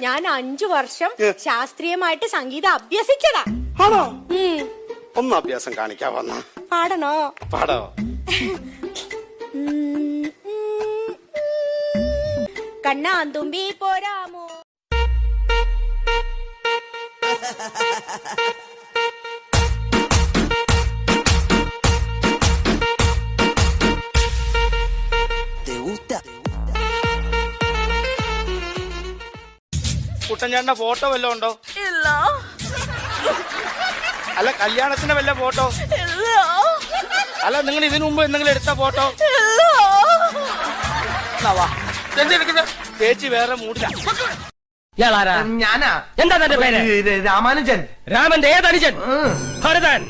ഞാൻ അഞ്ചു വർഷം ശാസ്ത്രീയമായിട്ട് സംഗീതം അഭ്യസിച്ചതാ. ആണോ. ഒന്ന് അഭ്യാസം കാണിക്കാൻ വന്ന. പാടണോ? പാടോ? കണ്ണാന്തുമ്പി പോരാമോ? കുട്ടൻചാണ്ട ഫോട്ടോ വല്ലതും ഉണ്ടോ? ഇല്ല. അല്ല കല്യാണത്തിന്റെ വല്ല ഫോട്ടോ? ഇല്ല. അല്ല നിങ്ങൾ ഇതിനു മുമ്പ് എന്തെങ്കിലും എടുത്ത ഫോട്ടോ? ഇല്ല. വാ. ഇതെന്താ എടുക്കുന്നെ? ചേച്ചി വേറെ മൂടില്ല. ഇയാളാരാ ഞാനാ? എന്താ തന്റെ പേര്? ഇത് രാമാനുജൻ. രാമന്റെ ഏതനുജൻ. ഭരതൻ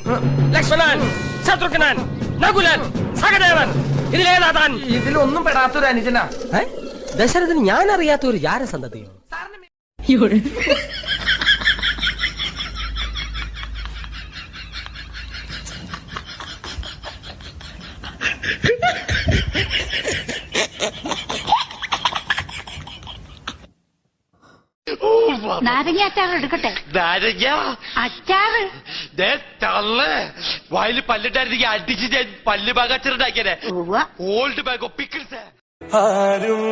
ലക്ഷ്മണൻ ശത്രുഘ്നൻ നകുലൻ സഹദേവൻ. ഇതിലേതാ താൻ? ഇതിലൊന്നും പെടാത്തൊരു അനുജനാ? ദശരഥന് ഞാൻ അറിയാത്ത ഒരു ജാരസന്തതിയോ? നാരങ്ങ? അച്ചാർ എടുക്കട്ടെ അച്ചാറ് വായിൽ പല്ലിട്ടായിരുന്നെങ്കിൽ അടിച്ച് ഞാൻ പല്ല് ബാഗ് ഓൾഡ് ബാഗ് പിക്കിൾസ് ആരും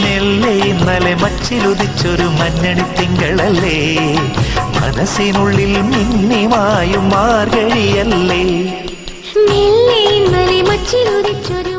നെല്ലെ ഇന്നലെ മച്ചിലുദിച്ചൊരു മഞ്ഞണി തിങ്കളല്ലേ? മനസ്സിനുള്ളിൽ മിന്നിമായും മാർഗഴിയല്ലേ? നെല്ലേ ഇന്നലെ മച്ചിലുദിച്ചൊരു